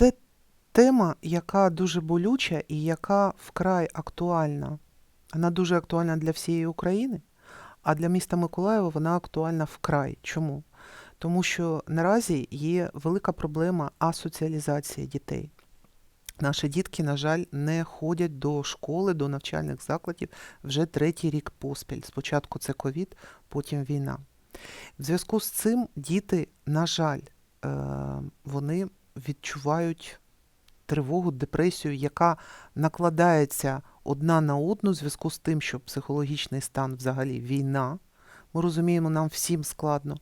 Це тема, яка дуже болюча і яка вкрай актуальна. Вона дуже актуальна для всієї України, а для міста Миколаєва вона актуальна вкрай. Чому? Тому що наразі є велика проблема асоціалізації дітей. Наші дітки, на жаль, не ходять до школи, до навчальних закладів вже третій рік поспіль. Спочатку це ковід, потім війна. В зв'язку з цим діти, на жаль, е, вони відчувають тривогу, депресію, яка накладається одна на одну в зв'язку з тим, що психологічний стан взагалі війна. Ми розуміємо, нам всім складно.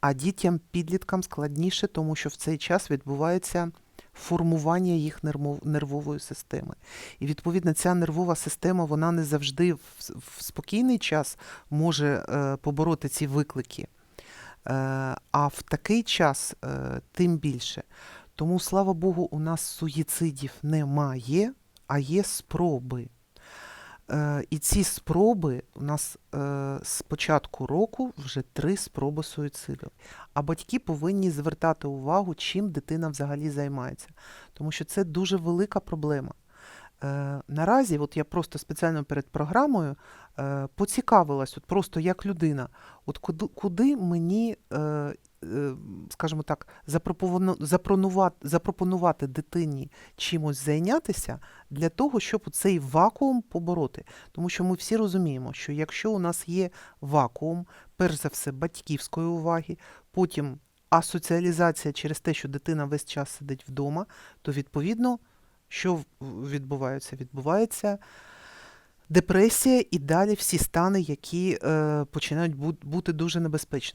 А дітям, підліткам складніше, тому що в цей час відбувається формування їх нервової системи. І відповідно ця нервова система вона не завжди в, спокійний час може е, побороти ці виклики. Е, а в такий час е, тим більше. Тому, слава Богу, у нас суїцидів немає, а є спроби. Е, і ці спроби у нас е, з початку року вже три спроби суїциду. А батьки повинні звертати увагу, чим дитина взагалі займається. Тому що це дуже велика проблема. Е, наразі, от я просто спеціально перед програмою е, поцікавилась, от просто як людина, от куди, куди мені, е, скажімо так, запропонувати, запропонувати дитині чимось зайнятися для того, щоб цей вакуум побороти. Тому що ми всі розуміємо, що якщо у нас є вакуум, перш за все, батьківської уваги, потім асоціалізація через те, що дитина весь час сидить вдома, то відповідно, що відбувається? Відбувається депресія і далі всі стани, які е, починають бути дуже небезпечними.